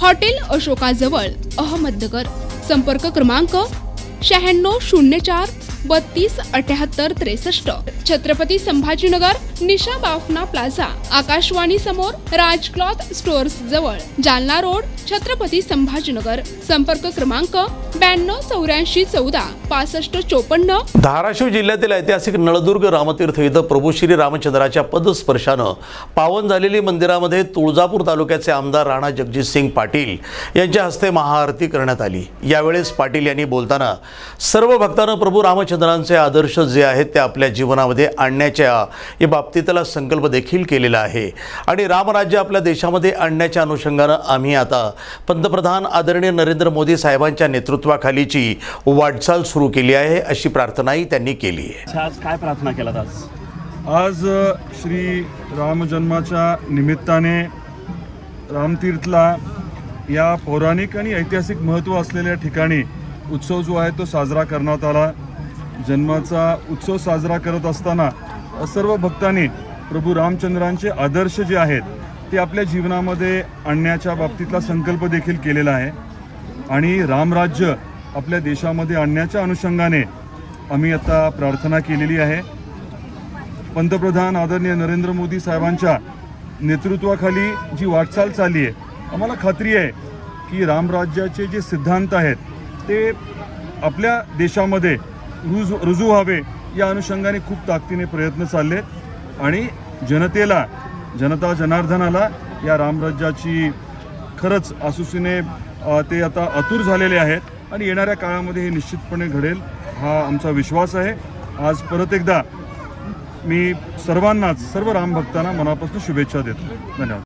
Hotel अशोकाजवळ अहमदनगर. संपर्क क्रमांक शहाण्णव शून्य चार बत्तीस अठ्याहत्तर त्रेसष्ट. छत्रपती संभाजीनगर निशा बाफना प्लाझा. आकाशवाणी समोर राज क्लॉथ स्टोअर्स जवळ. जालना रोड छत्रपती संभाजीनगर. संपर्क क्रमांक ब्याण्णव चौऱ्याऐंशी चौदा पासष्ट चोपन्न. धाराशिव जिल्ह्यातील ऐतिहासिक नळदुर्ग रामतीर्थ इथं प्रभू श्री रामचंद्राच्या पदस्पर्शानं पावन झालेली मंदिरामध्ये तुळजापूर तालुक्याचे आमदार राणा जगजितसिंग पाटील यांच्या हस्ते महाआरती करण्यात आली. यावेळेस पाटील यांनी बोलताना सर्व भक्तांना प्रभू रामचंद्रांचे आदर्श जे आहेत ते आपल्या जीवनामध्ये आणण्याच्या या बाबतीतला संकल्प देखील केलेला आहे. आणि रामराज्य आपल्या देशामध्ये आणण्याच्या अनुषंगानं आम्ही आता पंतप्रधान आदरणीय नरेंद्र मोदी साहेबांच्या नेतृत्वाखालीची वाटचाल सुरू केली आहे अशी प्रार्थनाही त्यांनी केली आहे. आज काय प्रार्थना केलात आज? आज श्री रामजन्माच्या निमित्ताने रामतीर्थला या पौराणिक आणि ऐतिहासिक महत्त्व असलेल्या ठिकाणी उत्सव जो आहे तो साजरा करण्यात आला. जन्माचा उत्सव साजरा करत असताना सर्व भक्तांनी प्रभू रामचंद्रांचे आदर्श जे आहेत ते आपल्या जीवनामध्ये आणण्याच्या बाबतीतला संकल्प देखील केलेला आहे. आणि रामराज्य आपल्या देशामध्ये आणण्याच्या अनुषंगाने आम्ही आता प्रार्थना केलेली आहे. पंतप्रधान आदरणीय नरेंद्र मोदी साहेबांच्या नेतृत्वाखाली जी वाटचाल चालली आहे आम्हाला खात्री आहे की रामराज्याचे जे सिद्धांत आहेत ते आपल्या देशामध्ये रुजू रुजू व्हावे या अनुषंगाने खूप ताकदीने प्रयत्न चालले. आणि जनतेला जनता जनार्दनाला या रामराज्याची खरंच आसुसीने ते आता आतुर झालेले आहेत. आणि येणाऱ्या काळामध्ये हे निश्चितपणे घडेल हा आमचा विश्वास आहे. आज परत एकदा मी सर्वांनाच सर्व रामभक्तांना मनापासून शुभेच्छा देतो. धन्यवाद.